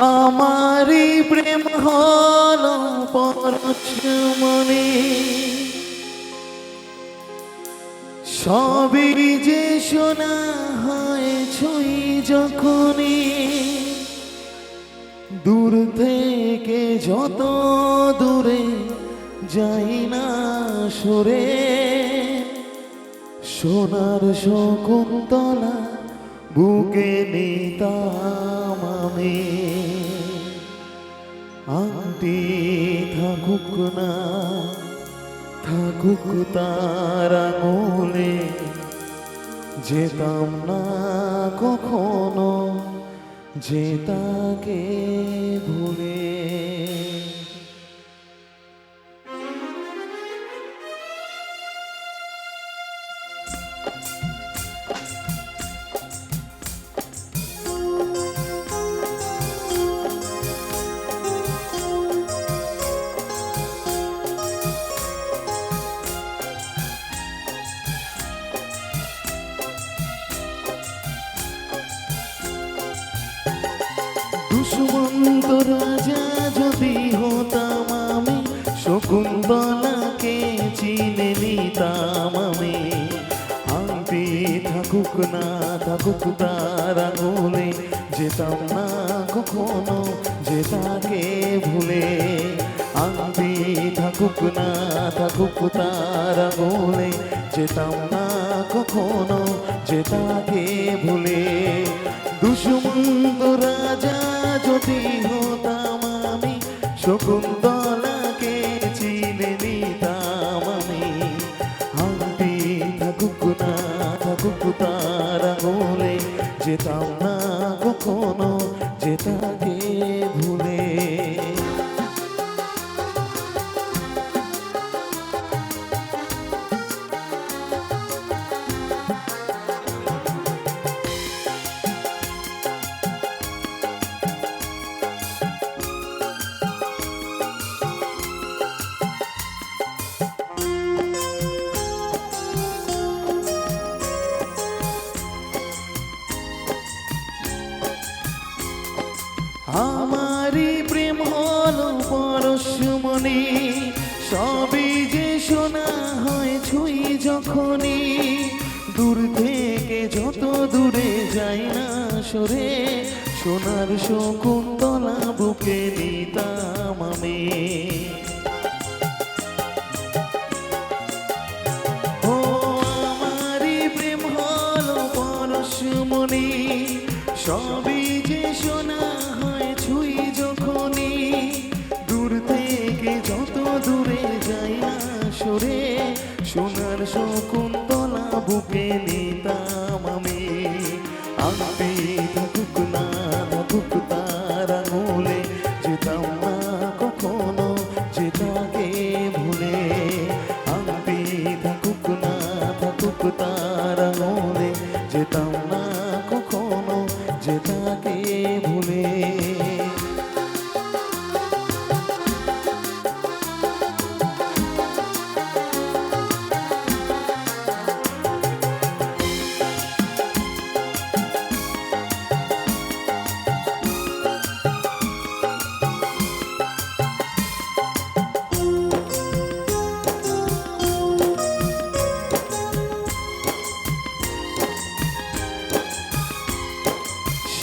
আমারি প্রেম হলো পরশমণি সবই যে শোনা হয় ছুঁই যখনই। দূর থেকে যত দূরে যাই না সরে, সোনার শকুন্তলা বুকে নিতাম আমি। আংটি থাকুক না, থাকুক তার আঙুলে। যেতাম না কখনো, যে তাকে ভুলে দুষ্মন্ত রাজা যদি হতাম আমি শকুন্তলাকে চিনে নিতাম আমি। আংটি থাকুক না, থাকুক তার আঙুলে, যেতাম না কখনো যে তাকে ভুলে। আংটি থাকুক না, থাকুক তার আঙুলে, যেতাম না কখনো যে তাকে ভুলে। দুষ্মন্ত শকুন্তলাকে চিনে নিতাম আমি হাঁটি থাকুক না থাকুক তার আঙুলে যেতাম না কখনো যে আমারই প্রেম হলো পরশমণি, সবই যে শোনা হয় ছুঁই যখনই। দূর থেকে যত দূরে যাই না সরে, সোনার শকুন্তলা বুকে নিতাম আমি। সবই সোনার শকুন্তলা বুকে নিতাম আমি। আংটি থাকুক না, থাকুক তার আঙুলে, যেতাম না কখনো, যেটাকে ভুলে। আংটি থাকুক না, থাকুক তার আঙুলে, যেতাম না কখনো, যেটাকে ভুলে।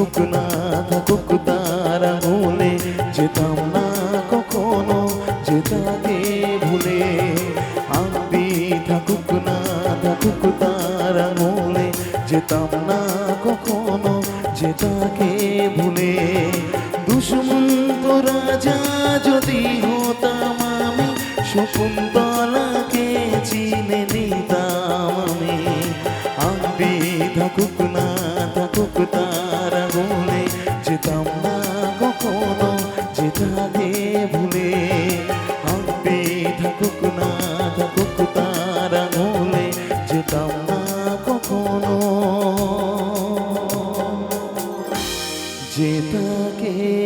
থাকুক না থাকুক তার যেতাম না কখনো যেতাকে ভুলে। আমি থাকুক না থাকুক তার যেতাম না কখনো ভুলে। রাজা যদি হতাম আমি, শকুন্তল তারা বলে যেতাম না কখনো যেটাতে ভুলে। হাঁটতে থাকুক না থাকুক তারা বলে যেতাম না কখনো। যেটাকে